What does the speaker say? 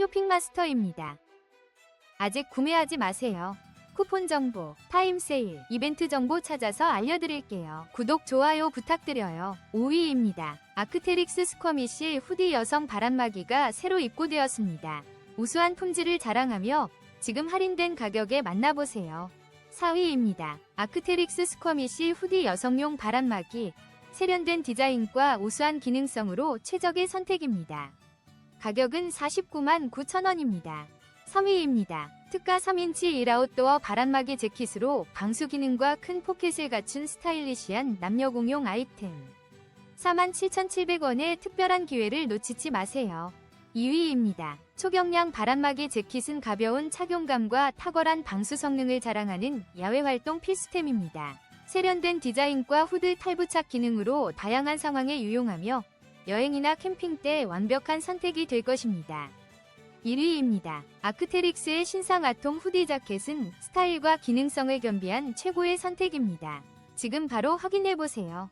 쇼핑마스터입니다. 아직 구매하지 마세요. 쿠폰 정보, 타임 세일, 이벤트 정보 찾아서 알려드릴게요. 구독, 좋아요 부탁드려요. 5위입니다. 아크테릭스 스쿼미시 후디 여성 바람막이가 새로 입고되었습니다. 우수한 품질을 자랑하며 지금 할인된 가격에 만나보세요. 4위입니다. 아크테릭스 스쿼미시 후디 여성용 바람막이 세련된 디자인과 우수한 기능성으로 최적의 선택입니다. 가격은 49만 9천원입니다. 3위입니다. 특가 3인치 1아웃도어 바람막이 재킷으로 방수 기능과 큰 포켓을 갖춘 스타일리시한 남녀 공용 아이템. 47,700원의 특별한 기회를 놓치지 마세요. 2위입니다. 초경량 바람막이 재킷은 가벼운 착용감과 탁월한 방수 성능을 자랑하는 야외 활동 필수템입니다. 세련된 디자인과 후드 탈부착 기능으로 다양한 상황에 유용하며 여행이나 캠핑 때 완벽한 선택이 될 것입니다. 1위입니다. 아크테릭스의 신상 아톰 후디 자켓은 스타일과 기능성을 겸비한 최고의 선택입니다. 지금 바로 확인해보세요.